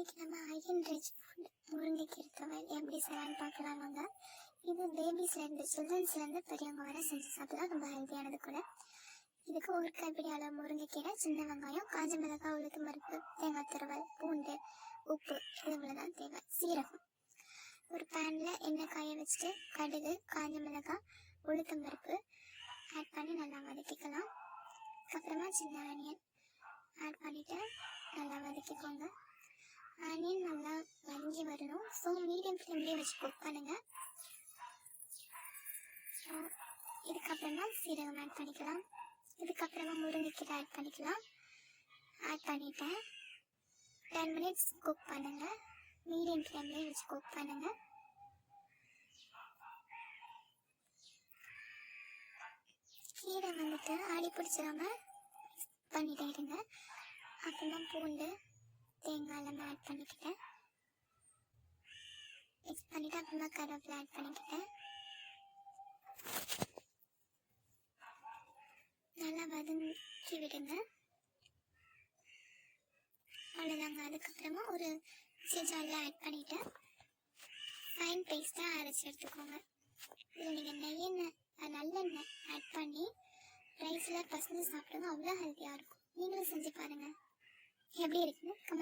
இன்னைக்கு நம்ம iron rich food முருங்கைக்கீரை துவையல் எப்படி செய்யலாம்னு பார்க்கலாம் வாங்க. இது பேபிஸ்லேருந்து சில்ட்ரன்ஸ்லேருந்து பெரியவங்க வர செஞ்சு சாப்பிடலாம். ரொம்ப ஹெல்த்தியானது கூட. இதுக்கு ஒரு கைப்பிடி அளவு முருங்கைக்கீரை சின்ன வெங்காயம் காஞ்ச மிளகாய் உளுத்து பருப்பு தேங்காய் துருவல் பூண்டு உப்பு. இது இவ்வளோதான் தேவை. சீரகம். ஒரு பேனில் எண்ணெய் காய வச்சுட்டு கடுகு காஞ்ச மிளகாய் உளுத்தம் பருப்பு ஆட் பண்ணி நல்லா வதக்கிக்கலாம். அப்புறமா சின்ன ஆனியன் ஆட் பண்ணிவிட்டு நல்லா வதக்கிக்கோங்க. ஆனியன் நல்லா வதங்கி வரணும். ஸோ மீடியம் ஃப்ளேம்லேயே வச்சு குக் பண்ணுங்கள் இதுக்கப்புறமா சீரகம் ஆட் பண்ணிக்கலாம். இதுக்கப்புறமா முருங்கைக்கீரை ஆட் பண்ணிக்கலாம். ஆட் பண்ணிட்டேன். டென் மினிட்ஸ் குக் பண்ணுங்கள் மீடியம் ஃப்ளேம்லேயே வச்சு குக் பண்ணுங்கள் கீரை வந்துட்டு ஆடி பிடிச்சிடாம பண்ணிட்டே இருங்க. அப்புறமா பூண்டு தேங்காய் எல்லாமே ஆட் பண்ணிக்கிட்டேன். மிக்ஸ் பண்ணிட்டு அப்புறமா கருவேப்பிலை ஆட் பண்ணிக்கிட்டேன். நல்லா வதக்கி விடுங்க. அவ்வளோதாங்க அதுக்கப்புறமா ஒரு சிஜாரில் ஆட் பண்ணிவிட்டு ஃபைன் பேஸ்ட்டாக அரைச்சி எடுத்துக்கோங்க. இதில் நீங்கள் நெய்யெண்ணெய் நல்லெண்ணெய் ஆட் பண்ணி ரைஸில் பசங்க சாப்பிடுங்க. அவ்வளோ ஹெல்த்தியாக இருக்கும். நீங்களும் செஞ்சு பாருங்கள் எப்படி இருக்குன்னு கமெண்ட்